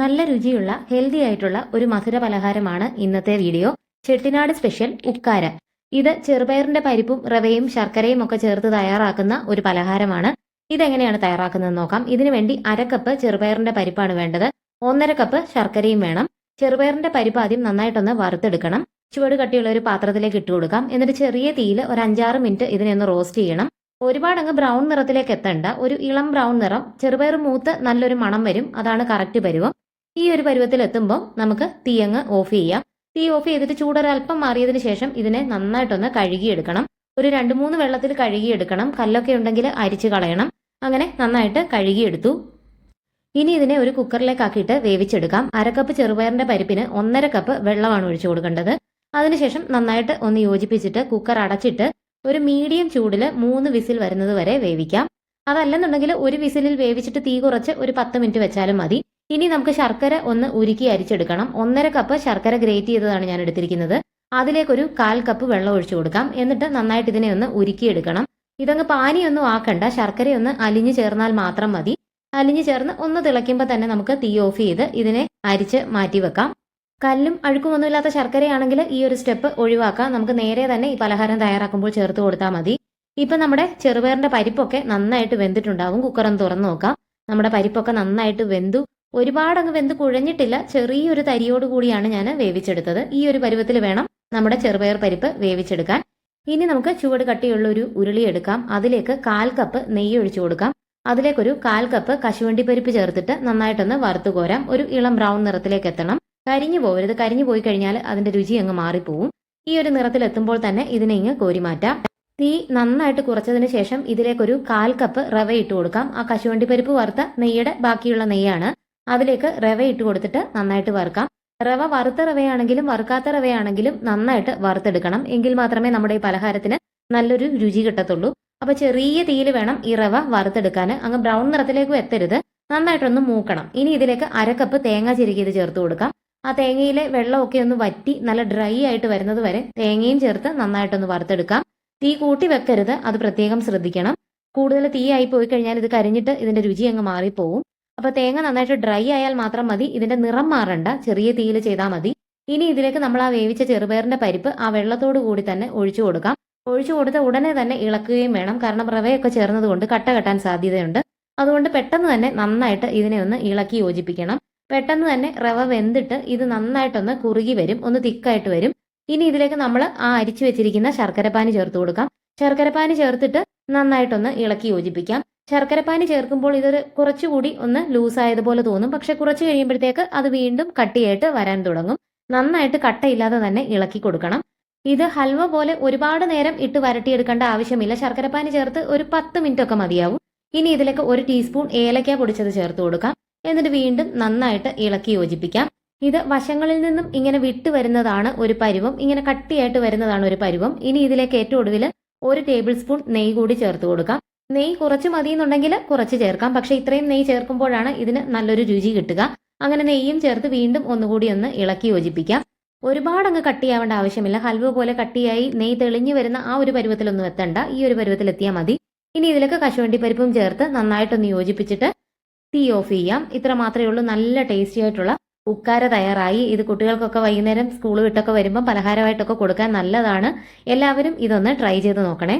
നല്ല രുചിയുള്ള ഹെൽത്തി ആയിട്ടുള്ള ഒരു മധുര പലഹാരമാണ് ഇന്നത്തെ വീഡിയോ. ചെട്ടിനാട് സ്പെഷ്യൽ ഉക്കാര ഇത് ചെറുപയറിന്റെ പരിപ്പും റവയും ശർക്കരയും ഒക്കെ ചേർത്ത് തയ്യാറാക്കുന്ന ഒരു പലഹാരമാണ്. ഇതെങ്ങനെയാണ് തയ്യാറാക്കുന്നത് നോക്കാം. ഇതിനു വേണ്ടി അര കപ്പ് ചെറുപയറിന്റെ പരിപ്പാണ് വേണ്ടത്. ഒന്നര കപ്പ് ശർക്കരയും വേണം. ചെറുപയറിന്റെ പരിപ്പ് ആദ്യം നന്നായിട്ടൊന്ന് വറുത്തെടുക്കണം. ചുവട് കട്ടിയുള്ള ഒരു പാത്രത്തിലേക്ക് ഇട്ട് കൊടുക്കാം. എന്നിട്ട് ചെറിയ തീയിൽ ഒരു അഞ്ചാറ് മിനിറ്റ് ഇതിനെ ഒന്ന് റോസ്റ്റ് ചെയ്യണം. ഒരുപാട് അങ്ങ് ബ്രൗൺ നിറത്തിലേക്ക് എത്തണ്ട. ഒരു ഇളം ബ്രൗൺ നിറം ചെറുപയർ മൂത്ത് നല്ലൊരു മണം വരും. അതാണ് കറക്റ്റ് പരുവം. ഈ ഒരു പരുവത്തിൽ എത്തുമ്പോൾ നമുക്ക് തീ അങ്ങ് ഓഫ് ചെയ്യാം. തീ ഓഫ് ചെയ്തിട്ട് ചൂടൊരൽപ്പം മാറിയതിന് ശേഷം ഇതിനെ നന്നായിട്ടൊന്ന് കഴുകിയെടുക്കണം. ഒരു രണ്ട് മൂന്ന് വെള്ളത്തിൽ കഴുകിയെടുക്കണം. കല്ലൊക്കെ ഉണ്ടെങ്കിൽ അരിച്ച് കളയണം. അങ്ങനെ നന്നായിട്ട് കഴുകിയെടുത്തു. ഇനി ഇതിനെ ഒരു കുക്കറിലേക്ക് ആക്കിയിട്ട് വേവിച്ചെടുക്കാം അരക്കപ്പ് ചെറുപയറിന്റെ പരിപ്പിന് ഒന്നര കപ്പ് വെള്ളമാണ് ഒഴിച്ചു കൊടുക്കേണ്ടത്. അതിനുശേഷം നന്നായിട്ട് ഒന്ന് യോജിപ്പിച്ചിട്ട് കുക്കർ അടച്ചിട്ട് ഒരു മീഡിയം ചൂടിൽ മൂന്ന് വിസിൽ വരുന്നത് വരെ വേവിക്കാം. അതല്ലെന്നുണ്ടെങ്കിൽ ഒരു വിസിലിൽ വേവിച്ചിട്ട് തീ കുറച്ച് ഒരു പത്ത് മിനിറ്റ് വെച്ചാലും മതി. ഇനി നമുക്ക് ശർക്കര ഒന്ന് ഉരുക്കി അരിച്ചെടുക്കണം. ഒന്നര കപ്പ് ശർക്കര ഗ്രേറ്റ് ചെയ്തതാണ് ഞാൻ എടുത്തിരിക്കുന്നത്. അതിലേക്കൊരു കാൽ കപ്പ് വെള്ളം ഒഴിച്ചു കൊടുക്കാം. എന്നിട്ട് നന്നായിട്ട് ഇതിനെ ഒന്ന് ഉരുക്കിയെടുക്കണം. ഇതങ്ങ് പാനിയൊന്നും ആക്കണ്ട. ശർക്കരയൊന്ന് അലിഞ്ഞു ചേർന്നാൽ മാത്രം മതി. അലിഞ്ഞു ചേർന്ന് ഒന്ന് തിളയ്ക്കുമ്പോൾ തന്നെ നമുക്ക് തീ ഓഫ് ചെയ്ത് ഇതിനെ അരിച്ച് മാറ്റി വെക്കാം. കല്ലും അഴുക്കുമൊന്നുമില്ലാത്ത ശർക്കരയാണെങ്കിൽ ഈ ഒരു സ്റ്റെപ്പ് ഒഴിവാക്കാം. നമുക്ക് നേരെ തന്നെ ഈ പലഹാരം തയ്യാറാക്കുമ്പോൾ ചേർത്ത് കൊടുത്താൽ മതി. ഇപ്പം നമ്മുടെ ചെറുപയറിന്റെ പരിപ്പൊക്കെ നന്നായിട്ട് വെന്തിട്ടുണ്ടാവും. കുക്കറൊന്ന് തുറന്നു നോക്കാം. നമ്മുടെ പരിപ്പൊക്കെ നന്നായിട്ട് വെന്തു. ഒരുപാട് അങ്ങ് വെന്ത് കുഴഞ്ഞിട്ടില്ല. ചെറിയൊരു തരിയോട് കൂടിയാണ് ഞാൻ വേവിച്ചെടുത്തത്. ഈ ഒരു പരുവത്തിൽ വേണം നമ്മുടെ ചെറുപയർ പരിപ്പ് വേവിച്ചെടുക്കാൻ. ഇനി നമുക്ക് ചുവട് കട്ടിയുള്ള ഒരു ഉരുളി എടുക്കാം. അതിലേക്ക് കാൽ കപ്പ് നെയ്യ് ഒഴിച്ചു കൊടുക്കാം. അതിലേക്കൊരു കാൽ കപ്പ് കശുവണ്ടി പരിപ്പ് ചേർത്തിട്ട് നന്നായിട്ടൊന്ന് വറുത്തു കോരാം. ഒരു ഇളം ബ്രൗൺ നിറത്തിലേക്ക് എത്തണം. കരിഞ്ഞു പോകരുത് കരിഞ്ഞു പോയി കഴിഞ്ഞാൽ അതിന്റെ രുചി അങ്ങ് മാറിപ്പോവും. ഈ ഒരു നിറത്തിൽ എത്തുമ്പോൾ തന്നെ ഇതിനെ ഇങ്ങ് കോരി മാറ്റാം. തീ നന്നായിട്ട് കുറച്ചതിന് ശേഷം ഇതിലേക്കൊരു കാൽ കപ്പ് റവ ഇട്ട് കൊടുക്കാം. ആ കശുവണ്ടി പരിപ്പ് വറുത്ത നെയ്യുടെ ബാക്കിയുള്ള നെയ്യാണ്. അതിലേക്ക് റവ ഇട്ട് കൊടുത്തിട്ട് നന്നായിട്ട് വറുക്കാം. റവ വറുത്ത റവയാണെങ്കിലും വറുക്കാത്ത റവയാണെങ്കിലും നന്നായിട്ട് വറുത്തെടുക്കണം. എങ്കിൽ മാത്രമേ നമ്മുടെ ഈ പലഹാരത്തിന് നല്ലൊരു രുചി കിട്ടത്തുള്ളൂ. അപ്പൊ ചെറിയ തീയിൽ വേണം ഈ റവ വറുത്തെടുക്കാൻ. അങ്ങ് ബ്രൗൺ നിറത്തിലേക്കും എത്തരുത്. നന്നായിട്ടൊന്ന് മൂക്കണം. ഇനി ഇതിലേക്ക് അരക്കപ്പ് തേങ്ങ ചിരുകിയത് ചേർത്ത് കൊടുക്കാം. ആ തേങ്ങയിലെ വെള്ളമൊക്കെ ഒന്ന് വറ്റി നല്ല ഡ്രൈ ആയിട്ട് വരുന്നത് വരെ തേങ്ങയും ചേർത്ത് നന്നായിട്ടൊന്ന് വറുത്തെടുക്കാം. തീ കൂട്ടി വെക്കരുത്. അത് പ്രത്യേകം ശ്രദ്ധിക്കണം. കൂടുതൽ തീ ആയി പോയി കഴിഞ്ഞാൽ ഇത് കരിഞ്ഞിട്ട് ഇതിന്റെ രുചി അങ്ങ് മാറിപ്പോവും. അപ്പൊ തേങ്ങ നന്നായിട്ട് ഡ്രൈ ആയാൽ മാത്രം മതി. ഇതിന്റെ നിറം മാറണ്ട. ചെറിയ തീയിൽ ചെയ്താൽ മതി. ഇനി ഇതിലേക്ക് നമ്മൾ ആ വേവിച്ച ചെറുപയറിന്റെ പരിപ്പ് ആ വെള്ളത്തോട് കൂടി തന്നെ ഒഴിച്ചു കൊടുക്കാം. ഒഴിച്ചു കൊടുത്ത ഉടനെ തന്നെ ഇളക്കുകയും വേണം. കാരണം റവയൊക്കെ ചേർന്നതുകൊണ്ട് കട്ട കെട്ടാൻ സാധ്യതയുണ്ട്. അതുകൊണ്ട് പെട്ടെന്ന് തന്നെ നന്നായിട്ട് ഇതിനെ ഒന്ന് ഇളക്കി യോജിപ്പിക്കണം. പെട്ടെന്ന് തന്നെ റവ വെന്തിട്ട് ഇത് നന്നായിട്ടൊന്ന് കുറുകി വരും. ഒന്ന് തിക്കായിട്ട് വരും. ഇനി ഇതിലേക്ക് നമ്മൾ ആ അരിച്ചു വെച്ചിരിക്കുന്ന ശർക്കരപ്പാനി ചേർത്ത് കൊടുക്കാം. ശർക്കരപ്പാനി ചേർത്തിട്ട് നന്നായിട്ടൊന്ന് ഇളക്കി യോജിപ്പിക്കാം. ശർക്കരപ്പാനി ചേർക്കുമ്പോൾ ഇത് കുറച്ചുകൂടി ഒന്ന് ലൂസായതുപോലെ തോന്നും. പക്ഷെ കുറച്ച് കഴിയുമ്പോഴത്തേക്ക് അത് വീണ്ടും കട്ടിയായിട്ട് വരാൻ തുടങ്ങും. നന്നായിട്ട് കട്ടയില്ലാതെ തന്നെ ഇളക്കി കൊടുക്കണം. ഇത് ഹൽവ പോലെ ഒരുപാട് നേരം ഇട്ട് വരട്ടിയെടുക്കേണ്ട ആവശ്യമില്ല. ശർക്കരപ്പാനി ചേർത്ത് ഒരു പത്ത് മിനിറ്റ് ഒക്കെ മതിയാവും. ഇനി ഇതിലേക്ക് ഒരു ടീസ്പൂൺ ഏലക്ക പൊടിച്ചത് ചേർത്ത് കൊടുക്കാം. എന്നിട്ട് വീണ്ടും നന്നായിട്ട് ഇളക്കി യോജിപ്പിക്കാം. ഇത് വശങ്ങളിൽ നിന്നും ഇങ്ങനെ വിട്ട് വരുന്നതാണ് ഒരു പരുവം. ഇങ്ങനെ കട്ടിയായിട്ട് വരുന്നതാണ് ഒരു പരുവം. ഇനി ഇതിലേക്ക് ഏറ്റവും ഒടുവിൽ ഒരു ടേബിൾ സ്പൂൺ നെയ്യ് കൂടി ചേർത്ത് കൊടുക്കാം. നെയ്യ് കുറച്ച് മതി എന്നുണ്ടെങ്കിൽ കുറച്ച് ചേർക്കാം. പക്ഷെ ഇത്രയും നെയ്യ് ചേർക്കുമ്പോഴാണ് ഇതിന് നല്ലൊരു രുചി കിട്ടുക. അങ്ങനെ നെയ്യും ചേർത്ത് വീണ്ടും ഒന്നുകൂടി ഒന്ന് ഇളക്കി യോജിപ്പിക്കാം. ഒരുപാട് അങ്ങ് കട്ടിയാവേണ്ട ആവശ്യമില്ല. ഹൽവ പോലെ കട്ടിയായി നെയ്യ് തെളിഞ്ഞു വരുന്ന ആ ഒരു പരുവത്തിലൊന്നും എത്തണ്ട. ഈ ഒരു പരുവത്തിൽ എത്തിയാൽ മതി. ഇനി ഇതിലേക്ക് കശുവണ്ടി പരിപ്പും ചേർത്ത് നന്നായിട്ടൊന്ന് യോജിപ്പിച്ചിട്ട് തീ ഓഫ് ചെയ്യാം. ഇത്ര മാത്രമേ ഉള്ളൂ. നല്ല ടേസ്റ്റി ആയിട്ടുള്ള ഉക്കാര തയ്യാറായി. ഇത് കുട്ടികൾക്കൊക്കെ വൈകുന്നേരം സ്കൂൾ വിട്ടൊക്കെ വരുമ്പോൾ പലഹാരമായിട്ടൊക്കെ കൊടുക്കാൻ നല്ലതാണ്. എല്ലാവരും ഇതൊന്ന് ട്രൈ ചെയ്ത് നോക്കണേ.